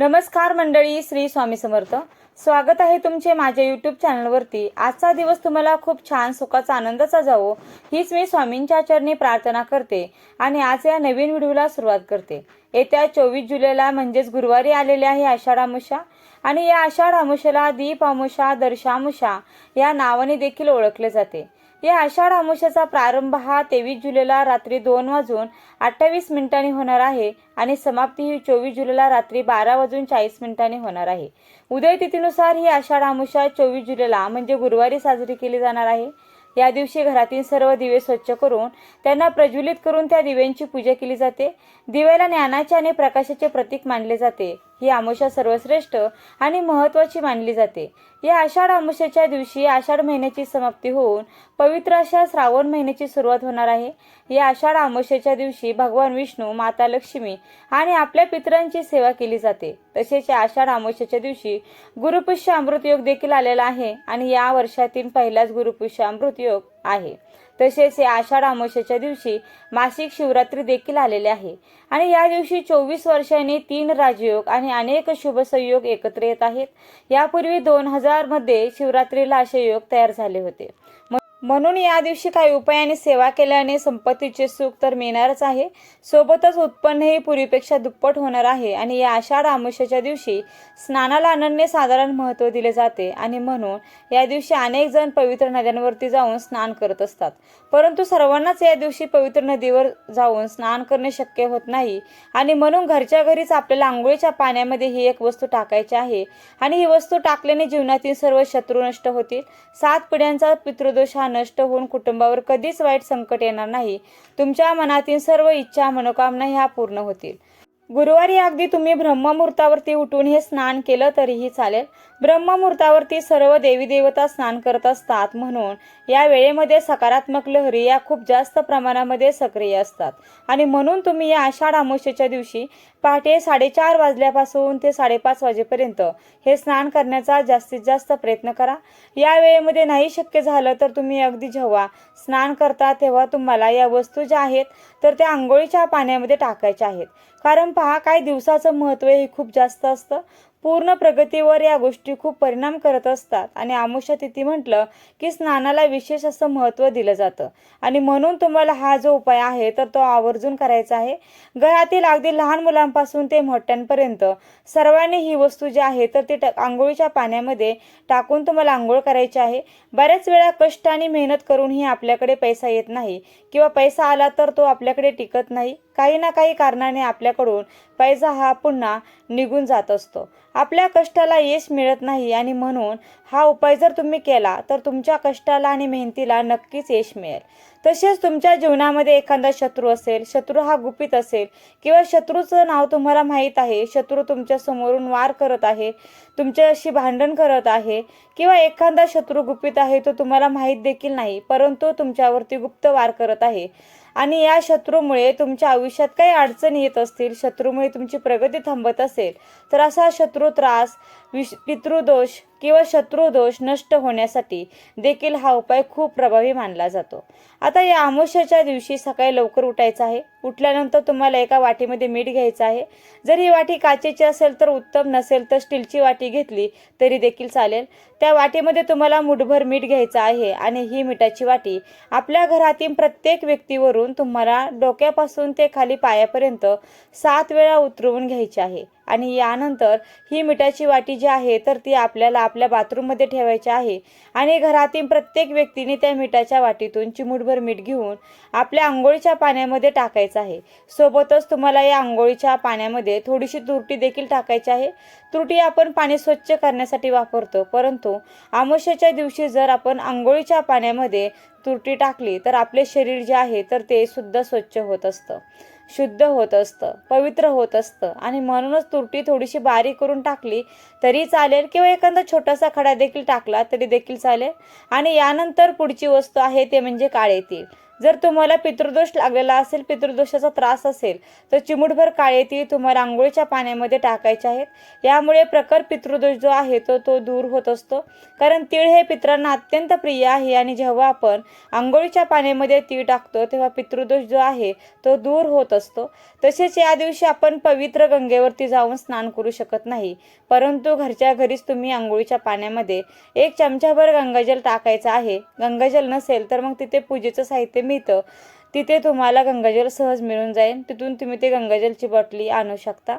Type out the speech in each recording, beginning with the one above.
नमस्कार मंडळी श्री स्वामी समर्थ. स्वागत आहे तुमचे माझ्या यूट्यूब चॅनलवरती आजचा दिवस तुम्हाला खूप छान सुखाचा आनंदाचा जावो हीच मी स्वामींच्या चरणी प्रार्थना करते आणि आज या नवीन व्हिडिओला सुरुवात करते. येत्या चोवीस जुलैला म्हणजेच गुरुवारी आलेले आहे आषाढामुषा आणि या आषाढ आमुषाला दीप अमुषा दर्शामुषा या नावाने देखील ओळखले जाते. या आषाढ अमावस्याचा प्रारंभ हा तेवीस जुलैला रात्री दोन वाजून अठ्ठावीस मिनिटांनी होणार आहे आणि समाप्ती ही चोवीस जुलैला रात्री बारा वाजून चाळीस मिनिटांनी होणार आहे. उदय तिथीनुसार ही आषाढ अमावस्या चोवीस जुलैला म्हणजे गुरुवारी साजरी केली जाणार आहे. या दिवशी घरातील सर्व दिवे स्वच्छ करून त्यांना प्रज्वलित करून त्या दिव्यांची पूजा केली जाते. दिव्याला ज्ञानाचे आणि प्रकाशाचे प्रतीक मानले जाते. ही आमोशा सर्वश्रेष्ठ आणि महत्वाची मानली जाते. या आषाढ आमुष्याच्या दिवशी आषाढ महिन्याची समाप्ती होऊन पवित्र अशा श्रावण महिन्याची सुरुवात होणार आहे. या आषाढ आमुष्याच्या दिवशी भगवान विष्णू माता लक्ष्मी आणि आपल्या पितरांची सेवा केली जाते. तसेच या आषाढ आमुष्याच्या दिवशी गुरुपुष्य अमृत योग देखील आलेला आहे आणि या वर्षातील पहिलाच गुरुपुष्य अमृत योग आहे. तसेच या आषाढ अमावस्येच्या दिवशी मासिक शिवरात्री देखील आलेले आहे. आणि या दिवशी चोवीस वर्षांनी तीन राजयोग आणि अनेक शुभ संयोग एकत्र येत आहेत. यापूर्वी दोन हजारमध्ये शिवरात्रीला असे योग तयार झाले होते. म्हणून या दिवशी काही उपायाने सेवा केल्याने संपत्तीचे सुख तर मिळणारच आहे. सोबतच उत्पन्नही पूर्वीपेक्षा दुप्पट होणार आहे आणि या आषाढ आमुष्याच्या दिवशी स्नानाला अनन्य साधारण महत्त्व दिले जाते आणि म्हणून या दिवशी अनेक जण पवित्र नद्यांवरती जाऊन स्नान करत असतात. परंतु सर्वांनाच या दिवशी पवित्र नदीवर जाऊन स्नान करणे शक्य होत नाही. आणि म्हणून घरच्या घरीच आपल्याला आंघोळीच्या पाण्यामध्ये ही एक वस्तू टाकायची आहे. आणि ही वस्तू टाकल्याने जीवनातील सर्व शत्रू नष्ट होतील. सात पिढ्यांचा पितृदोष हा नष्ट होऊन कुटुंबावर कधीच वाईट संकट येणार नाही. तुमच्या मनातील सर्व इच्छा मनोकामना ह्या पूर्ण होतील. गुरुवारी अगदी तुम्ही ब्रह्ममुहूर्तावरती उठून हे स्नान केलं तरीही चालेल. ब्रह्ममुहूर्तावरती सर्व देवी देवता स्नान करत असतात म्हणून या वेळेमध्ये सकारात्मक लहरी या खूप जास्त प्रमाणामध्ये सक्रिय असतात. आणि म्हणून तुम्ही या आषाढ अमावस्येच्या दिवशी पहाटे साडेचार वाजल्यापासून ते साडेपाच वाजेपर्यंत हे स्नान करण्याचा जास्तीत जास्त प्रयत्न करा. या वेळेमध्ये नाही शक्य झालं तर तुम्ही अगदी जेव्हा स्नान करता तेव्हा तुम्हाला या वस्तू ज्या आहेत तर त्या आंघोळीच्या पाण्यामध्ये टाकायच्या आहेत. कारण पहा काय दिवसाचं महत्त्व हे खूप जास्त असतं. पूर्ण प्रगतीवर या गोष्टी खूप परिणाम करत असतात. आणि आमुष्य तिथी म्हटलं की स्नानाला विशेष असं महत्त्व दिलं जातं. आणि म्हणून तुम्हाला हा जो उपाय आहे तर तो आवर्जून करायचा आहे. घरातील अगदी लहान मुलांपासून ते मोठ्यांपर्यंत सर्वांनी ही वस्तू जी आहे तर ती आंघोळीच्या पाण्यामध्ये टाकून तुम्हाला आंघोळ करायची आहे. बऱ्याच वेळा कष्ट आणि मेहनत करूनही आपल्याकडे पैसा येत नाही. किंवा पैसा आला तर तो आपल्याकडे टिकत नाही. काही ना काही कारणाने आपल्याकडून पैसा हा पुन्हा निघून जात असतो. आपल्या कष्टाला यश मिळत नाही आणि म्हणून हा उपाय जर तुम्ही केला तर तुमच्या कष्टाला आणि मेहनतीला नक्कीच यश मिळेल. तसेच तुमच्या जीवनामध्ये एखादा शत्रू असेल शत्रू हा गुपित असेल किंवा शत्रूचं नाव तुम्हाला माहीत आहे शत्रू तुमच्या समोरून वार करत आहे तुमच्याशी भांडण करत आहे किंवा एखादा शत्रू गुपित आहे तो तुम्हाला माहीत देखील नाही परंतु तुमच्यावरती गुप्त वार करत आहे. आणि या शत्रूमुळे तुमच्या आयुष्यात काही अडचणी येत असतील शत्रूमुळे तुमची प्रगती थांबत असेल तर असा शत्रू त्रास विष पितृदोष किंवा शत्रुदोष नष्ट होण्यासाठी देखील हा उपाय खूप प्रभावी मानला जातो. आता या अमावस्याच्या दिवशी सकाळी लवकर उठायचं आहे. उठल्यानंतर तुम्हाला एका वाटीमध्ये मीठ घ्यायचं आहे. जर ही वाटी काचेची असेल तर उत्तम नसेल तर स्टीलची वाटी घेतली तरी देखील चालेल. त्या वाटीमध्ये तुम्हाला मुठभर मीठ घ्यायचं आहे आणि ही मिठाची वाटी आपल्या घरातील प्रत्येक व्यक्तीवरून तुम्हाला डोक्यापासून ते खाली पायापर्यंत सात वेळा उतरवून घ्यायची आहे. आणि यानंतर ही मिठाची वाटी जी आहे तर ती आपल्याला आपल्या बाथरूममध्ये ठेवायची आहे. आणि घरातील प्रत्येक व्यक्तीने त्या मिठाच्या वाटीतून चिमूटभर मीठ घेऊन आपल्या आंघोळीच्या पाण्यामध्ये टाकायचं आहे. सोबतच तुम्हाला या आंघोळीच्या पाण्यामध्ये थोडीशी तुरटी देखील टाकायची आहे. तुरटी आपण पाणी स्वच्छ करण्यासाठी वापरतो परंतु आमुष्याच्या दिवशी जर आपण आंघोळीच्या पाण्यामध्ये तुरटी टाकली तर आपले शरीर जे आहे तर ते सुद्धा स्वच्छ होत असतं. शुद्ध होत असतं पवित्र होत असतं. आणि म्हणूनच तुरटी थोडीशी बारीक करून टाकली तरी चालेल. किंवा एखादा छोटासा खडा देखील टाकला तरी देखील चालेल. आणि यानंतर पुढची वस्तू आहे ते म्हणजे काळे तीळ जर तुम्हाला पितृदोष लागलेला असेल पितृदोषाचा त्रास असेल तर चिमुटभर काळे तीळ तुम्हाला आंघोळीच्या पाण्यामध्ये टाकायचे आहेत. यामुळे प्रखर पितृदोष जो आहे तो तो दूर होत असतो. कारण तीळ हे पित्रांना अत्यंत प्रिय आहे आणि जेव्हा आपण आंघोळीच्या पाण्यामध्ये तीळ टाकतो तेव्हा पितृदोष जो आहे तो दूर होत असतो. तसेच या दिवशी आपण पवित्र गंगेवरती जाऊन स्नान करू शकत नाही. परंतु घरच्या घरीच तुम्ही आंघोळीच्या पाण्यामध्ये एक चमचाभर गंगाजल टाकायचं आहे. गंगाजल नसेल तर मग तिथे पूजेचं साहित्य मिळतं तिथे तुम्हाला गंगाजल सहज मिळून जाईल. तिथून तुम्ही ते गंगाजलची बॉटली आणू शकता.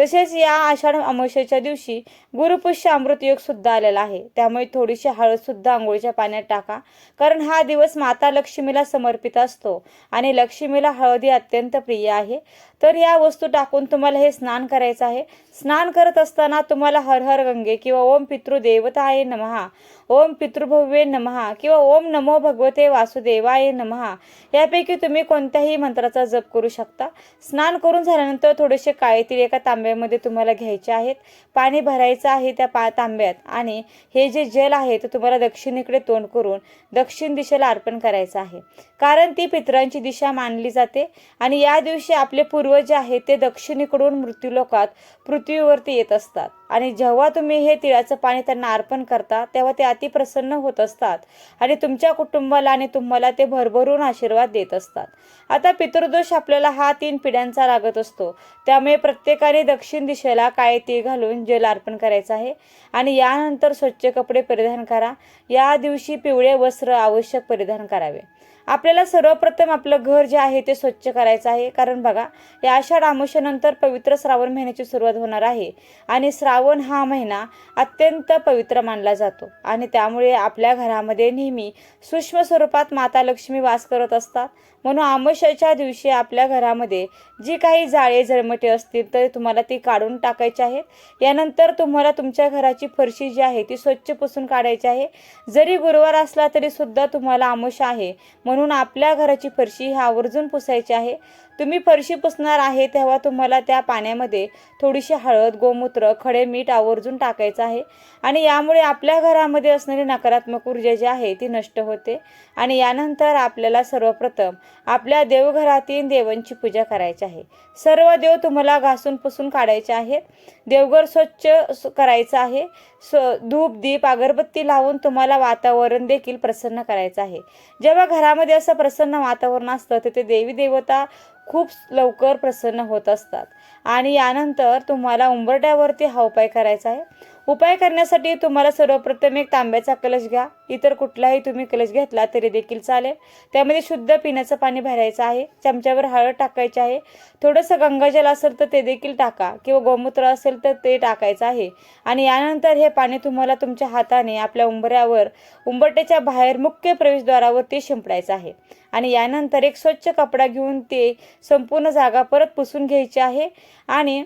तसेच या आषाढ अमावस्याच्या दिवशी गुरुपुष्य अमृत योग सुद्धा आलेला आहे. त्यामुळे थोडीशी हळद सुद्धा आंघोळीच्या पाण्यात टाका. कारण हा दिवस माता लक्ष्मीला समर्पित असतो आणि लक्ष्मीला हळद ही अत्यंत प्रिय आहे. तर या वस्तू टाकून तुम्हाला हे स्नान करायचं आहे. स्नान करत असताना तुम्हाला हर हर गंगे किंवा ओम पितृदेवताय नमहा. ओम पितृभव्ये नमहा किंवा ओम नमो भगवते वासुदेवाय नमहा. यापैकी तुम्ही कोणत्याही मंत्राचा जप करू शकता. स्नान करून झाल्यानंतर थोडेसे काळेतील एका एका तांब्यामध्ये तुम्हाला घ्यायचे आहेत. पाणी भरायचं आहे त्या पा तांब्यात. आणि हे जे जल आहे ते तुम्हाला दक्षिणेकडे तोंड करून दक्षिण दिशेला अर्पण करायचं आहे. कारण ती पितरांची दिशा मानली जाते. आणि या दिवशी आपले पूर्वज जे आहेत ते दक्षिणेकडून मृत्यूलोकात पृथ्वीवरती येत असतात. आणि जेव्हा तुम्ही हे तिळाचं पाणी त्यांना अर्पण करता तेव्हा ते अतिप्रसन्न होत असतात. आणि तुमच्या कुटुंबाला आणि तुम्हाला ते भरभरून आशीर्वाद देत असतात. आता पितृदोष आपल्याला हा तीन पिढ्यांचा लागत असतो. त्यामुळे प्रत्येकाने दक्षिण दिशेला काळे तीळ घालून जल अर्पण करायचं आहे. आणि यानंतर स्वच्छ कपडे परिधान करा. या दिवशी पिवळे वस्त्र आवश्यक परिधान करावे. आपल्याला सर्वप्रथम आपलं घर जे आहे ते स्वच्छ करायचं आहे. कारण बघा या आषाढ आमुष्यानंतर पवित्र श्रावण महिन्याची सुरुवात होणार आहे. आणि श्रावण हा महिना अत्यंत पवित्र मानला जातो. आणि त्यामुळे आपल्या घरामध्ये नेहमी सूक्ष्म स्वरूपात माता लक्ष्मी वास करत असतात. म्हणून आमशाच्या दिवशी आपल्या घरामध्ये जी काही जाळे जळमटे असतील तर तुम्हाला ती काढून टाकायची आहेत. यानंतर तुम्हाला तुमच्या घराची फरशी जी आहे ती स्वच्छ पुसून काढायची आहे. जरी गुरुवार असला तरी सुद्धा तुम्हाला आमुष आहे. म्हणून आपल्या घराची फरशी ही आवर्जून पुसायची आहे. तुम्ही फरशी पुसणार आहे तेव्हा तुम्हाला त्या पाण्यामध्ये थोडीशी हळद गोमूत्र खडे मीठ आवर्जून टाकायचं आहे. आणि यामुळे आपल्या घरामध्ये असणारी नकारात्मक ऊर्जा जी आहे ती नष्ट होते. आणि यानंतर आपल्याला सर्वप्रथम आपल्या देवघरातील देवांची पूजा करायची आहे. सर्व देव तुम्हाला घासून पुसून काढायचे आहेत. देवघर स्वच्छ करायचं आहे. स धूप दीप अगरबत्ती लावून तुम्हाला वातावरण देखील प्रसन्न करायचं आहे. जेव्हा घरामध्ये असं प्रसन्न वातावरण असतं तिथे देवी देवता खूप लवकर प्रसन्न होत असतात. आणि यानंतर तुम्हाला उंबरट्यावरती हा उपाय करायचा आहे. उपाय करण्यासाठी तुम्हाला सर्वप्रथम एक तांब्याचा कलश घ्या. इतर कुठलाही तुम्ही कलश घेतला तरी देखील चालेल. त्यामध्ये शुद्ध पिण्याचं पाणी भरायचं आहे. चमच्यावर हळद टाकायची आहे. थोडंसं गंगाजल असेल तर ते देखील टाका किंवा गोमूत्र असेल तर ते टाकायचं आहे. आणि यानंतर हे पाणी तुम्हाला तुमच्या हाताने आपल्या उंबऱ्यावर उंबरट्याच्या बाहेर मुख्य प्रवेशद्वारावर ते शिंपडायचं आहे. आणि यानंतर एक स्वच्छ कपडा घेऊन ते संपूर्ण जागा परत पुसून घ्यायची आहे. आणि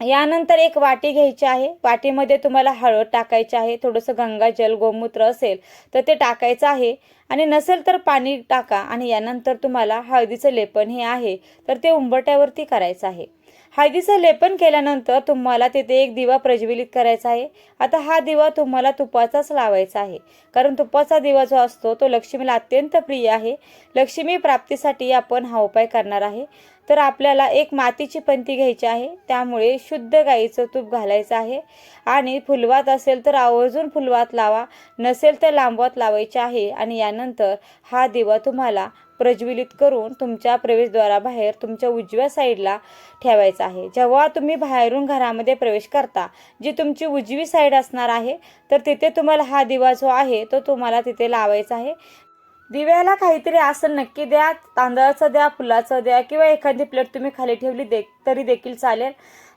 यानंतर एक वाटी घ्यायची आहे. वाटीमध्ये तुम्हाला हळद टाकायची आहे. थोडंसं गंगाजल गोमूत्र असेल तर ते टाकायचं आहे. आणि नसेल तर पाणी टाका आणि यानंतर तुम्हाला हळदीचं लेपन हे आहे. तर ते उंबरट्यावरती करायचं आहे. हळदीचं लेपन केल्यानंतर तुम्हाला तिथे एक दिवा प्रज्वलित करायचा आहे. आता हा दिवा तुम्हाला तुपाचाच लावायचा आहे. कारण तुपाचा दिवा जो असतो तो लक्ष्मीला अत्यंत प्रिय आहे. लक्ष्मी प्राप्तीसाठी आपण हा उपाय करणार आहे. तर आपल्याला एक मातीची पंती घ्यायची आहे. त्यामुळे शुद्ध गाईचं तूप घालायचं आहे. आणि फुलवात असेल तर आवर्जून फुलवात लावा. नसेल तर लांबवात लावायचे आहे. आणि यानंतर हा दिवा तुम्हाला प्रज्वलित करून तुमच्या प्रवेशद्वाराबाहेर तुमच्या उजव्या साईडला ठेवायचा आहे. जेव्हा तुम्ही बाहेरून घरामध्ये प्रवेश करता जी तुमची उजवी साईड असणार आहे तर तिथे तुम्हाला हा दिवा जो आहे तो तुम्हाला तिथे लावायचा आहे. दिव्याला काहीतरी आसन नक्की द्या तांदळाचं द्या फुलाचं द्या किंवा एखादी प्लेट तुम्ही खाली ठेवली दे तरी देखील चालेल.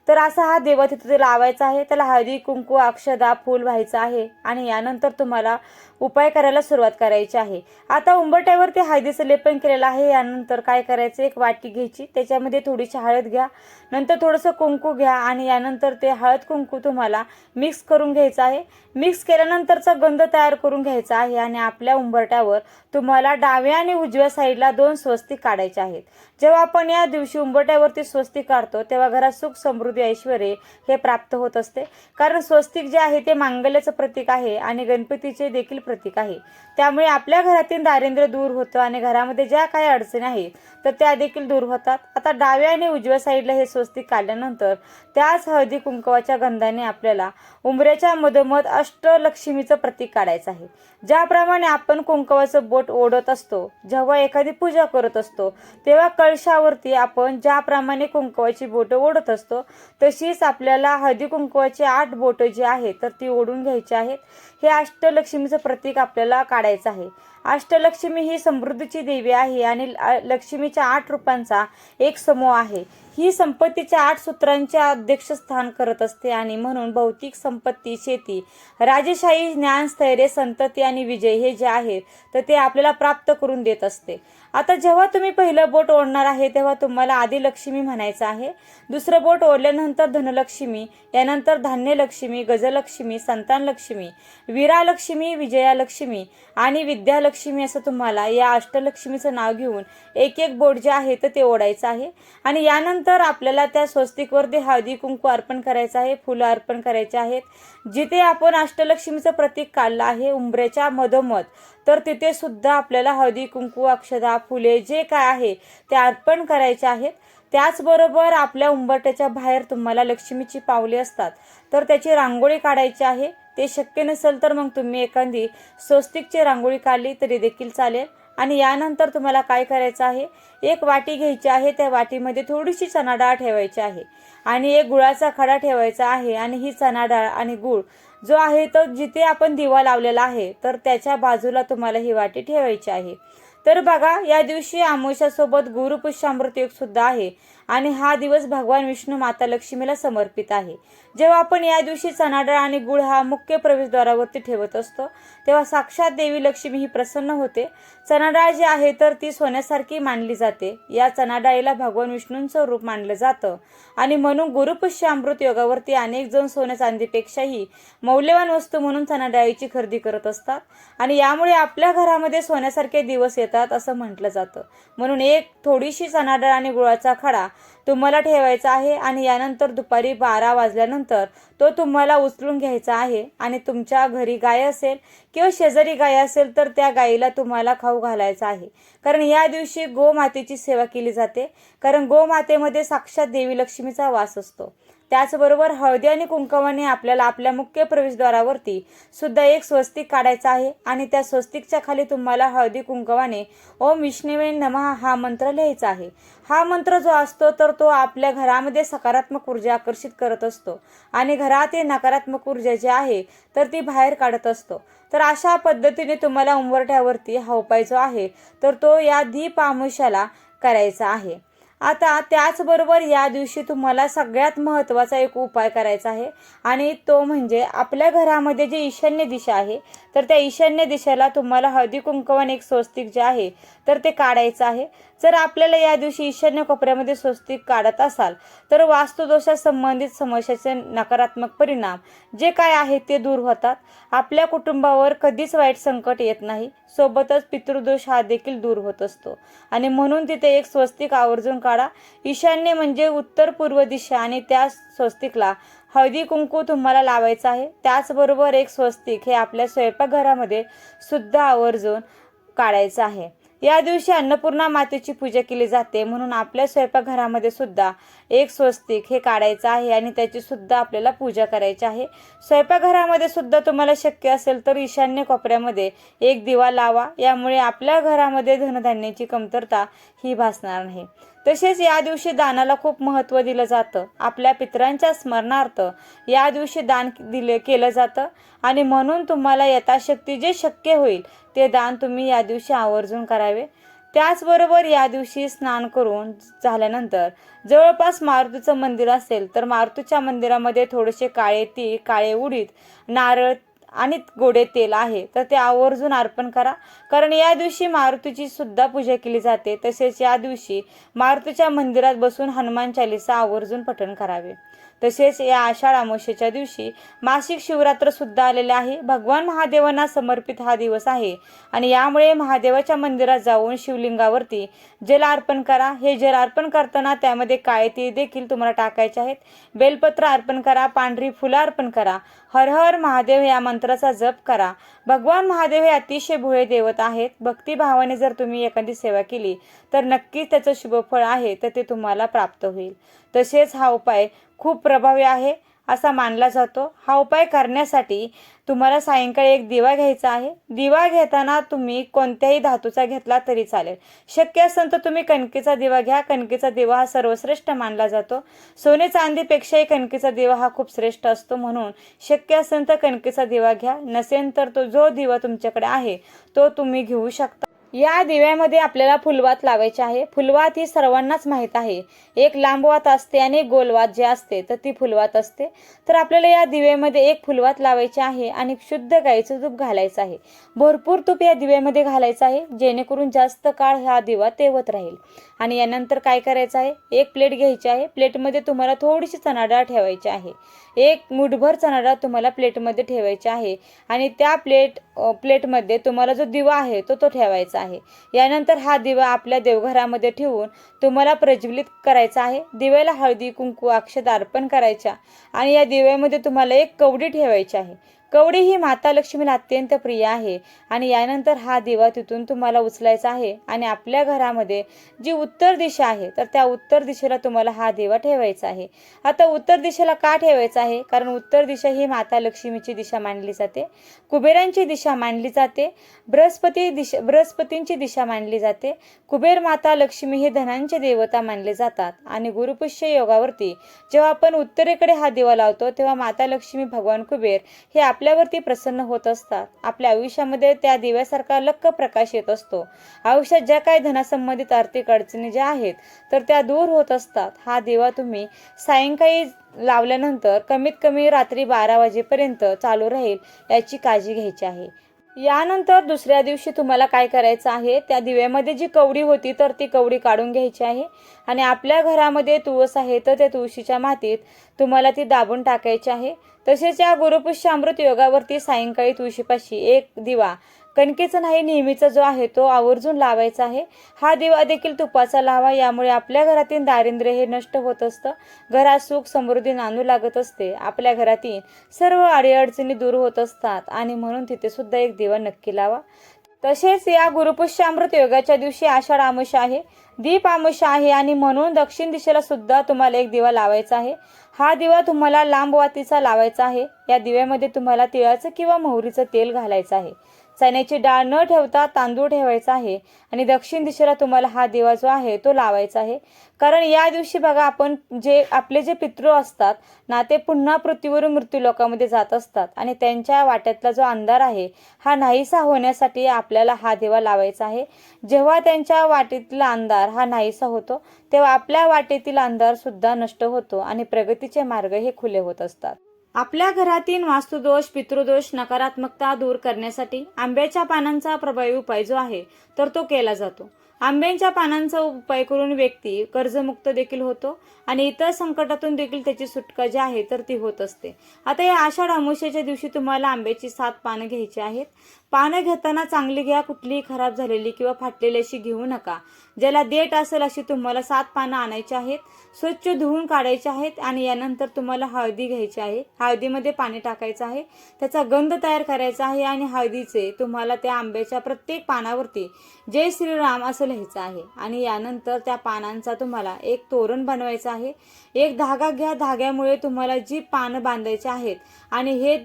तर असा हा देवा तिथे लावायचा आहे. त्याला हळदी कुंकू अक्षदा फूल व्हायचं आहे आणि यानंतर तुम्हाला उपाय करायला सुरुवात करायची आहे. आता उंबरट्यावरती हळदीचं लेपन केलेलं आहे. यानंतर काय करायचं? एक वाटी घ्यायची. त्याच्यामध्ये थोडीशी हळद घ्या. नंतर थोडंसं कुंकू घ्या आणि यानंतर ते हळद कुंकू तुम्हाला मिक्स करून घ्यायचं आहे. मिक्स केल्यानंतरचा गंध तयार करून घ्यायचा आहे आणि आपल्या उंबरट्यावर तुम्हाला डाव्या आणि उजव्या साईडला दोन स्वस्तिक काढायचे आहेत. जेव्हा आपण या दिवशी उंबरट्यावरती स्वस्तिक काढतो तेव्हा घरात सुख समृद्धी भव्य ऐश्वरे हे प्राप्त होत असते. कारण स्वस्तिक जे आहे ते मांगल्याचं प्रतीक आहे आणि गणपतीचे देखील प्रतीक आहे. त्यामुळे आपल्या घरातील दारिद्र्य दूर होतं आणि घरामध्ये ज्या काही अडचणी आहेत तर त्या देखील दूर होतात. आता डाव्या आणि उजव्या साईडला हे स्वस्तिक काढल्यानंतर त्याच हळदी कुंकवाच्या गंधाने आपल्याला उंबऱ्याच्या मधोमध अष्टलक्ष्मीचं प्रतीक काढायचं आहे. ज्याप्रमाणे आपण कुंकवाचं बोट ओढत असतो जेव्हा एखादी पूजा करत असतो तेव्हा कळशावरती आपण ज्याप्रमाणे कुंकवाची बोटं ओढत असतो तशीच आपल्याला हळदी कुंकवाची आठ बोटं जी आहेत तर ती ओढून घ्यायची आहेत. हे अष्टलक्ष्मीचं प्रतीक आपल्याला काढायचं आहे. अष्टलक्ष्मी ही समृद्धीची देवी आहे आणि लक्ष्मीच्या आठ रूपांचा एक समूह आहे. ही संपत्तीच्या आठ सूत्रांचे अध्यक्षस्थान करत असते आणि म्हणून भौतिक संपत्ती शेती राजेशाही ज्ञान स्थैर्य संतती आणि विजय हे जे आहेत तर ते आपल्याला प्राप्त करून देत असते. आता जेव्हा तुम्ही पहिलं बोट ओढणार आहे तेव्हा तुम्हाला आधी लक्ष्मी म्हणायचं आहे. दुसरं बोट ओढल्यानंतर धनलक्ष्मी यानंतर धान्यलक्ष्मी गजलक्ष्मी संतानलक्ष्मी वीरालक्ष्मी विजयालक्ष्मी आणि विद्यालक्ष्मी असं तुम्हाला या अष्टलक्ष्मीचं नाव घेऊन एक एक बोट जे आहे तर ते ओढायचं आहे. आणि यानंतर आपल्याला त्या स्वस्तिकवरती हळदी कुंकू अर्पण करायचं आहे फुलं अर्पण करायचे आहेत. जिथे आपण अष्टलक्ष्मीचं प्रतीक काढलं आहे उंबऱ्याच्या मधोमध तर तिथे सुद्धा आपल्याला हळदी कुंकू अक्षदा फुले जे काय आहे ते अर्पण करायचे आहेत. त्याचबरोबर आपल्या उंबरट्याच्या बाहेर तुम्हाला लक्ष्मीची पावले असतात. तर त्याची रांगोळी काढायची आहे. ते शक्य नसेल तर मग तुम्ही एखादी स्वस्तिकची रांगोळी काढली तरी देखील चालेल. आणि यानंतर तुम्हाला काय करायचं आहे? एक वाटी घ्यायची आहे. त्या वाटीमध्ये थोडीशी चणा डाळ ठेवायची आहे. आणि एक गुळाचा खडा ठेवायचा आहे. आणि ही चणा डाळ आणि गुळ जो आहे तो जिथे आपण दिवा लावलेला आहे तर त्याच्या बाजूला तुम्हाला ही वाटी ठेवायची आहे. तर बघा या दिवशी आमोशासोबत गुरुपुष्यामृत योग सुद्धा आहे आणि हा दिवस भगवान विष्णू माता लक्ष्मीला समर्पित आहे. जेव्हा आपण या दिवशी चणाडाळ आणि गुळ हा मुख्य प्रवेशद्वारावरती ठेवत असतो तेव्हा साक्षात देवी लक्ष्मी ही प्रसन्न होते. चणाडाळ जी आहे तर ती सोन्यासारखी मानली जाते. या चणाडाळीला भगवान विष्णूंचं रूप मानलं जातं. आणि म्हणून गुरुपुष्य अमृत योगावरती अनेक जण सोन्या चांदीपेक्षाही मौल्यवान वस्तू म्हणून चणाडाळीची खरेदी करत असतात. आणि यामुळे आपल्या घरामध्ये सोन्यासारखे दिवस येतात असं म्हटलं जातं. म्हणून एक थोडीशी चणाडाळ आणि गुळाचा खडा तुम्हाला ठेवायचा आहे आणि यानंतर दुपारी बारा वाजल्यानंतर तो तुम्हाला उचलून घ्यायचा आहे आणि तुमच्या घरी गाय असेल किंवा शेजारी गाय असेल तर त्या गायीला तुम्हाला खाऊ घालायचा आहे. कारण या दिवशी गोमातेची सेवा केली जाते. कारण गोमातेमध्ये साक्षात देवी लक्ष्मीचा वास असतो. त्याचबरोबर हळदी आणि कुंकवाने आपल्याला आपल्या मुख्य प्रवेशद्वारावरती सुद्धा एक स्वस्तिक काढायचा आहे आणि त्या स्वस्तिकच्या खाली तुम्हाला हळदी कुंकवाने ओम विष्णुवे नमः हा मंत्र लिहायचा आहे. हा मंत्र जो असतो तर तो आपल्या घरामध्ये सकारात्मक ऊर्जा आकर्षित करत असतो. आणि घरातील नकारात्मक ऊर्जा जी आहे तर ती बाहेर काढत असतो. तर अशा पद्धतीने तुम्हाला उंबरठ्यावरती हा उपाय जो आहे तर तो या दीप आमुष्याला करायचा आहे. आता त्याचबरोबर या दिवशी तुम्हाला सगळ्यात महत्त्वाचा एक उपाय करायचा आहे. आणि तो म्हणजे आपल्या घरामध्ये जी ईशान्य दिशा आहे तर त्या ईशान्य दिशेला तुम्हाला हळदी कुंकवान एक स्वस्तिक जे आहे तर ते काढायचं आहे. जर आपल्याला या दिवशी ईशान्य कोपऱ्यामध्ये स्वस्तिक काढत असाल तर वास्तुदोषा संबंधित समस्याचे नकारात्मक परिणाम जे काय आहे ते दूर होतात. आपल्या कुटुंबावर कधीच वाईट संकट येत नाही. सोबतच पितृदोष हा देखील दूर होत असतो. आणि म्हणून तिथे एक स्वस्तिक आवर्जून काढा. ईशान्य म्हणजे उत्तर पूर्व दिशा आणि त्या स्वस्तिकला हळदी कुंकू तुम्हाला लावायचं आहे. त्याचबरोबर एक स्वस्तिक हे आपल्या स्वयंपाकघरामध्ये सुद्धा आवर्जून काढायचं आहे. या दिवशी अन्नपूर्णा मातेची पूजा केली जाते. म्हणून आपल्या स्वयंपाकघरामध्ये सुद्धा एक स्वस्तिक हे काढायचं आहे आणि त्याची सुद्धा आपल्याला पूजा करायची आहे. स्वयंपाकघरामध्ये सुद्धा तुम्हाला शक्य असेल तर ईशान्य कोपऱ्यामध्ये एक दिवा लावा. यामुळे आपल्या घरामध्ये धनधान्याची कमतरता ही भासणार नाही. तसेच या दिवशी दानाला खूप महत्त्व दिलं जातं. आपल्या पितरांच्या स्मरणार्थ या दिवशी दान दिले केलं जातं. आणि म्हणून तुम्हाला यथाशक्ती जे शक्य होईल ते दान तुम्ही या दिवशी आवर्जून करावे. त्याचबरोबर या दिवशी स्नान करून झाल्यानंतर जवळपास मारुतीचं मंदिर असेल तर मारुतीच्या मंदिरामध्ये थोडेसे काळे ती काळे उडीद नारळ आणि गोडे तेल आहे तर ते आवर्जून अर्पण करा. कारण या दिवशी मारुतीची सुद्धा पूजा केली जाते तसेच या दिवशी मारुतीच्या मंदिरात बसून हनुमान चालिसा आवर्जून पठण करावे. तसेच या आषाढ अमावस्येच्या दिवशी मासिक शिवरात्र सुद्धा आलेले आहे. भगवान महादेवांना समर्पित हा दिवस आहे आणि यामुळे महादेवाच्या मंदिरात जाऊन शिवलिंगावरती जल अर्पण करा. हे जल अर्पण करताना त्यामध्ये काळे तीळ देखील तुम्हाला टाकायचे आहेत. बेलपत्र अर्पण करा पांढरी फुलं अर्पण करा. हर हर महादेव या मंत्राचा जप करा. भगवान महादेव हे अतिशय भोळे देवत आहेत. भक्तिभावाने जर तुम्ही एखादी सेवा केली तर नक्कीच त्याचं शुभफळ आहे तर ते तुम्हाला प्राप्त होईल. तसेच हा उपाय खूप प्रभावी आहे. असा मानला जातो. हा उपाय करण्यासाठी तुम्हाला सायंकाळी एक दिवा घ्यायचा आहे. दिवा घेताना तुम्ही कोणत्याही धातूचा घेतला तरी चालेल. शक्य असेल तर तुम्ही कणकेचा दिवा घ्या. कणकेचा दिवा हा सर्वश्रेष्ठ मानला जातो. सोने चांदीपेक्षाही कणकेचा दिवा हा खूप श्रेष्ठ असतो म्हणून शक्य असेल तर कणकेचा दिवा घ्या. नसेल तर तो जो दिवा तुमच्याकडे आहे तो तुम्ही घेऊ शकता. या दिव्यामध्ये आपल्याला फुलवात लावायची आहे. फुलवात ही सर्वांनाच माहीत आहे. एक लांबवात असते आणि एक गोलवात जे असते तर ती फुलवात असते. तर आपल्याला या दिव्यामध्ये एक फुलवात लावायची आहे आणि शुद्ध गाईचं तूप घालायचं आहे. भरपूर तूप या दिव्यामध्ये घालायचं आहे जेणेकरून जास्त काळ हा दिवा तेवत राहील. आणि यानंतर काय करायचं आहे? एक प्लेट घ्यायची आहे. प्लेटमध्ये तुम्हाला थोडीशी चणाडाळ ठेवायची आहे. एक मुठभर चणाडाळ तुम्हाला प्लेटमध्ये ठेवायची आहे. आणि त्या प्लेट प्लेटमध्ये तुम्हाला जो दिवा आहे तो तो ठेवायचा आहे. यानंतर हा दिवा आपल्या देवघरामध्ये ठेवून तुम्हाला प्रज्वलित करायचा आहे. दिव्याला हळदी कुंकू अक्षत अर्पण करायच्या आणि या दिव्यामध्ये तुम्हाला एक कवडी ठेवायची आहे. कवडी ही माता लक्ष्मीला अत्यंत प्रिय आहे. आणि यानंतर हा दिवा तिथून तुम्हाला उचलायचा आहे. आणि आपल्या घरामध्ये जी उत्तर दिशा आहे तर त्या उत्तर दिशेला तुम्हाला हा दिवा ठेवायचा आहे. आता उत्तर दिशेला का ठेवायचा आहे? कारण उत्तर दिशा ही माता लक्ष्मीची दिशा मानली जाते. कुबेरांची दिशा मानली जाते. बृहस्पती दिशा बृहस्पतींची दिशा मानली जाते. कुबेर माता लक्ष्मी हे धनांचे देवता मानले जातात. आणि गुरुपुष्य योगावरती जेव्हा आपण उत्तरेकडे हा दिवा लावतो तेव्हा माता लक्ष्मी भगवान कुबेर हे आपल्यावरती प्रसन्न होत असतात. आपल्या आयुष्यामध्ये त्या दिव्यासारखा लक्क प्रकाश येत असतो. आयुष्यात ज्या काही धनासंबंधित आर्थिक अडचणी ज्या आहेत तर त्या दूर होत असतात. हा दिवा तुम्ही सायंकाळी लावल्यानंतर कमीत कमी रात्री बारा वाजेपर्यंत चालू राहील याची काळजी घ्यायची आहे. यानंतर दुसऱ्या दिवशी तुम्हाला काय करायचं आहे? त्या दिव्यामध्ये जी कवडी होती तर ती कवडी काढून घ्यायची आहे. आणि आपल्या घरामध्ये तुळस आहे तर त्या तुळशीच्या मातीत तुम्हाला ती दाबून टाकायची आहे. तसेच या गुरुपुष्यामृत योगावरती सायंकाळी तुळशीपाशी एक दिवा. कणकेचा नाही नेहमीचा जो आहे तो आवर्जून लावायचा आहे. हा दिवा देखील तुपाचा लावा यामुळे आपल्या घरातील दारिद्र्य हे नष्ट होत असतं. घरात सुख समृद्धी नांदू लागत असते. आपल्या घरातील सर्व अडीअडचणी दूर होत असतात आणि म्हणून तिथे सुद्धा एक दिवा नक्की लावा. तसेच या गुरुपुष्यामृत योगाच्या दिवशी आषाढ आमुष आहे. दीप आमुष आहे आणि म्हणून दक्षिण दिशेला सुद्धा तुम्हाला एक दिवा लावायचा आहे. हा दिवा तुम्हाला लांब वातीचा लावायचा आहे. या दिव्यामध्ये तुम्हाला तिळाचं किंवा मोहरीचं तेल घालायचं आहे. चण्याची डाळ न ठेवता तांदूळ ठेवायचा आहे आणि दक्षिण दिशेला तुम्हाला हा दिवा जो आहे तो लावायचा आहे. कारण या दिवशी बघा आपण जे आपले जे पितृ असतात ना ते पुन्हा पृथ्वीवरून मृत्यू लोकांमध्ये जात असतात आणि त्यांच्या वाट्यातला जो अंधार आहे हा नाहीसा होण्यासाठी आपल्याला हा दिवा लावायचा आहे. जेव्हा त्यांच्या वाटेतला अंधार हा नाहीसा होतो तेव्हा आपल्या वाटेतील अंधार सुद्धा नष्ट होतो आणि प्रगतीचे मार्ग हे खुले होत असतात. आपल्या घरातील वास्तुदोष पितृदोष नकारात्मकता दूर करण्यासाठी आंब्याच्या पानांचा प्रभावी उपाय जो आहे तर तो केला जातो. आंब्यांच्या पानांचा उपाय करून व्यक्ती कर्जमुक्त देखील होतो. आणि इतर संकटातून देखील त्याची सुटका जी आहे तर ती होत असते. आता या आषाढ अमावस्येच्या दिवशी तुम्हाला आंब्याची सात पानं घ्यायची आहेत. पानं घेताना चांगली घ्या कुठलीही खराब झालेली किंवा फाटलेली अशी घेऊ नका. ज्याला देठ असेल अशी तुम्हाला सात पानं आणायची आहेत. स्वच्छ धुवून काढायचे आहेत आणि यानंतर तुम्हाला हळदी घ्यायची आहे. हळदीमध्ये पाणी टाकायचं आहे. त्याचा गंध तयार करायचा आहे आणि हळदीचे तुम्हाला त्या आंब्याच्या प्रत्येक पानावरती जय श्रीराम असं लिहायचं आहे. आणि यानंतर त्या पानांचा तुम्हाला एक तोरण बनवायचं आहे. एक धागा घ्या धाग्यामुळे तुम्हाला जी पानं बांधायची आहेत आणि हे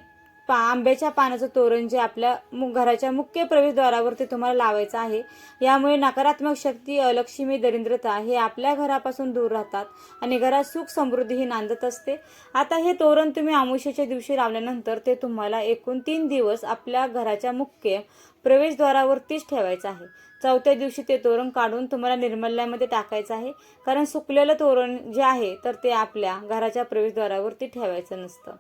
पा आंब्याच्या पानाचं तोरण जे आपल्या मु- घराच्या मुख्य प्रवेशद्वारावर ते तुम्हाला लावायचं आहे यामुळे नकारात्मक शक्ती अलक्ष्मी दरिद्रता हे आपल्या घरापासून दूर राहतात आणि घरात सुख समृद्धी ही नांदत असते. आता हे तोरण तुम्ही आमुष्याच्या दिवशी लावल्यानंतर ते तुम्हाला एकूण तीन दिवस आपल्या घराच्या मुख्य प्रवेशद्वारावरतीच ठेवायचं आहे. चौथ्या दिवशी ते तोरण काढून तुम्हाला निर्मल्यामध्ये टाकायचं आहे. कारण सुकलेलं तोरण जे आहे तर ते आपल्या घराच्या प्रवेशद्वारावरती ठेवायचं नसतं.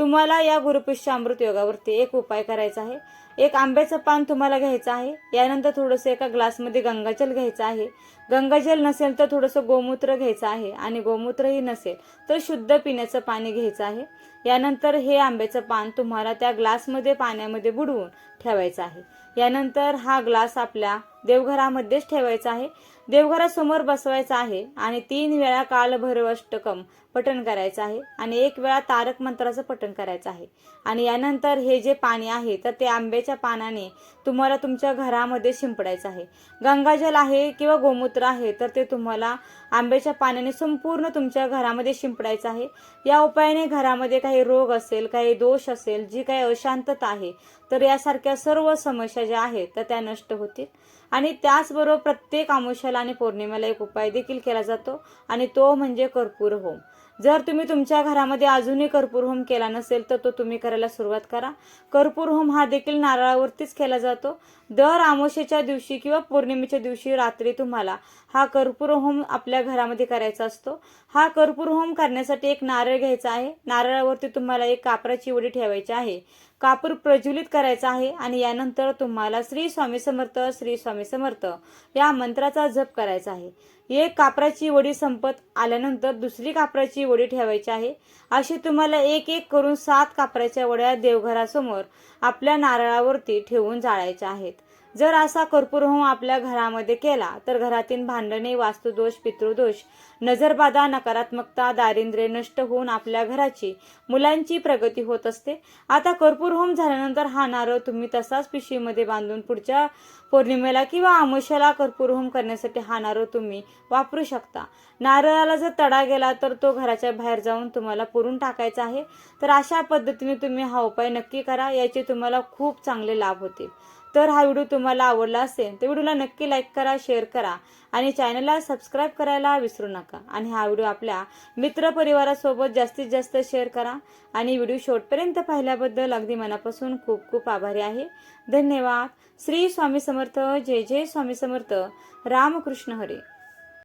तुम्हाला या गुरुपुष्य अमृत योगावरती एक उपाय करायचा आहे. एक आंब्याचं पान तुम्हाला घ्यायचं आहे. यानंतर थोडंसं एका ग्लासमध्ये गंगाजल घ्यायचं आहे. गंगाजल नसेल तर थोडंसं गोमूत्र घ्यायचं आहे आणि गोमूत्रही नसेल तर शुद्ध पिण्याचं पाणी घ्यायचं आहे. यानंतर हे आंब्याचं पान तुम्हाला त्या ग्लासमध्ये पाण्यामध्ये बुडवून ठेवायचं आहे. यानंतर हा ग्लास आपल्या देवघरामध्येच ठेवायचा आहे. देवघरासमोर बसवायचा आहे आणि तीन वेळा कालभैरव अष्टकम पठण करायचं आहे आणि एक वेळा तारक मंत्राचं पठण करायचं आहे. आणि यानंतर हे जे पाणी आहे तर ते आंब्याच्या पानाने तुम्हाला तुमच्या घरामध्ये शिंपडायचं आहे. गंगाजल आहे किंवा गोमूत्र आहे तर ते तुम्हाला आंब्याच्या पाण्याने संपूर्ण तुमच्या घरामध्ये शिंपडायचं आहे. या उपायाने घरामध्ये काही रोग असेल काही दोष असेल जी काही अशांतता आहे तर यासारख्या सर्व समस्या ज्या आहेत तर त्या नष्ट होतील. आणि त्याचबरोबर प्रत्येक आमुष्याला आणि पौर्णिमेला एक उपाय देखील केला जातो आणि तो म्हणजे कर्पूर होम. जर तुम्ही तुमच्या घरामध्ये अजूनही कर्पूर होम केला नसेल तर तो तुम्ही करायला सुरुवात करा. कर्पूर होम हा देखील नारळावरतीच केला जातो. दर आमोशेच्या दिवशी किंवा पौर्णिमेच्या दिवशी रात्री तुम्हाला हा कर्पूर होम आपल्या घरामध्ये करायचा असतो. हा कर्पूर होम करण्यासाठी एक नारळ घ्यायचा आहे. नारळावरती तुम्हाला एक कापराची उडी ठेवायची आहे. कापूर प्रज्वलित करायचा आहे आणि यानंतर तुम्हाला श्री स्वामी समर्थ श्री स्वामी समर्थ या मंत्राचा जप करायचा आहे. एक कापराची वडी संपत आल्यानंतर दुसरी कापराची वडी ठेवायची आहे. अशी तुम्हाला एक एक करून सात कापराच्या वड्या देवघरासमोर आपल्या नारळावरती ठेवून जाळायच्या आहेत. जर असा कर्पूरहोम आपल्या घरामध्ये केला तर घरातील भांडणे वास्तुदोष पितृदोष नजरबाधा नकारात्मकता दारिद्र्य नष्ट होऊन आपल्या घराची मुलांची प्रगती होत असते. आता कर्पूरहोम झाल्यानंतर हा नारळ तुम्ही तसाच पिशवीमध्ये बांधून पुढच्या पौर्णिमेला किंवा आमुष्याला कर्पूरहोम करण्यासाठी हा नारळ तुम्ही वापरू शकता. नारळाला जर तडा गेला तर तो घराच्या बाहेर जाऊन तुम्हाला पुरून टाकायचा आहे. तर अशा पद्धतीने तुम्ही हा उपाय नक्की करा याचे तुम्हाला खूप चांगले लाभ होतील. तर हा व्हिडिओ तुम्हाला आवडला असेल तर व्हिडिओला नक्की लाईक करा शेअर करा आणि चॅनलला सबस्क्राईब करायला विसरू नका. आणि हा व्हिडिओ आपल्या मित्रपरिवारासोबत जास्तीत जास्त शेअर करा आणि व्हिडिओ शेवटपर्यंत पाहिल्याबद्दल अगदी मनापासून खूप खूप आभारी आहे. धन्यवाद. श्री स्वामी समर्थ. जय जय स्वामी समर्थ. रामकृष्ण हरे.